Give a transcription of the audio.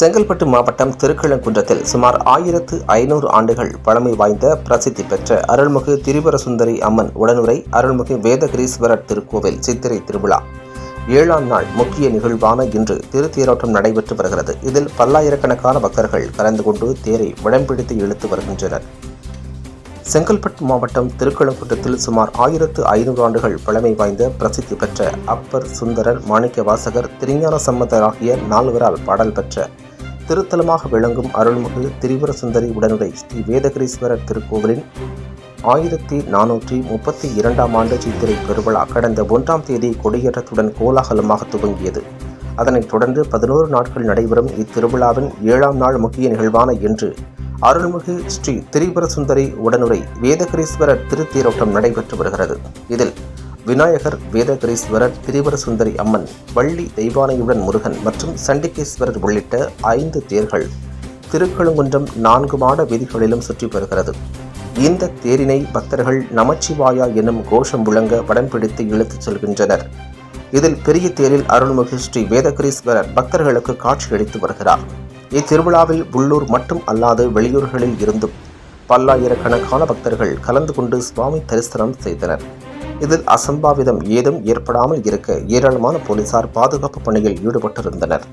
செங்கல்பட்டு மாவட்டம் திருக்கிழங்குன்றத்தில் சுமார் ஆயிரத்து ஐநூறு ஆண்டுகள் பழமை வாய்ந்த பிரசித்தி பெற்ற அருள்மிகு திரிபுரசுந்தரி அம்மன் உடனுரை அருள்மிகு வேதகிரீஸ்வரர் திருக்கோவில் சித்திரை திருவிழா. ஏழாம் நாள் முக்கிய நிகழ்வான இன்று திருத்தேரோட்டம் நடைபெற்று வருகிறது. இதில் பல்லாயிரக்கணக்கான பக்தர்கள் கலந்து கொண்டு தேரை விடம்பிடித்து இழுத்து வருகின்றனர். செங்கல்பட்டு மாவட்டம் திருக்கழுங்குன்றத்தில் சுமார் ஆயிரத்து ஐநூறு ஆண்டுகள் பழமை வாய்ந்த பிரசித்தி பெற்ற அப்பர் சுந்தரர் மாணிக்க வாசகர் திருஞான சம்பந்தர் ஆகிய நால்வரால் பாடல் பெற்ற திருத்தலமாக விளங்கும் அருள்மிகு திரிபுர சுந்தரி உடனுரை ஸ்ரீ வேதகிரீஸ்வரர் திருக்கோவிலின் ஆயிரத்தி நானூற்றி முப்பத்தி இரண்டாம் ஆண்டு சித்திரை பெருவிழா கடந்த ஒன்றாம் தேதி கொடியேற்றத்துடன் கோலாகலமாக துவங்கியது. அதனைத் தொடர்ந்து பதினோரு நாட்கள் நடைபெறும் இத்திருவிழாவின் ஏழாம் நாள் முக்கிய நிகழ்வான இன்று அருள்மிகு ஸ்ரீ திரிபுர சுந்தரி உடனுரை வேதகிரீஸ்வரர் திருத்தீரோட்டம் நடைபெற்று வருகிறது. இதில் விநாயகர் வேதகிரீஸ்வரர் திரிபுர சுந்தரி அம்மன் வள்ளி தெய்வானையுடன் முருகன் மற்றும் சண்டிகேஸ்வரர் உள்ளிட்ட ஐந்து தேர்கள். திருக்கழுங்குன்றம் நான்கு மாட வீதிகளிலும் சுற்றி வருகிறது. இந்த தேரினை பக்தர்கள் நமச்சிவாயா எனும் கோஷம் விளங்க படம் பிடித்து இழுத்துச் செல்கின்றனர். இதில் பெரிய தேரில் அருள்மிகு ஸ்ரீ வேதகிரீஸ்வரர் பக்தர்களுக்கு காட்சியளித்து வருகிறார். இத்திருவிழாவில் உள்ளூர் மட்டும் அல்லாது வெளியூர்களில் இருந்தும் பல்லாயிரக்கணக்கான பக்தர்கள் கலந்து கொண்டு சுவாமி தரிசனம் செய்தனர். இதில் அசம்பாவிதம் ஏதும் ஏற்படாமல் இருக்க ஏராளமான போலீசார் பாதுகாப்பு பணியில் ஈடுபட்டிருந்தனர்.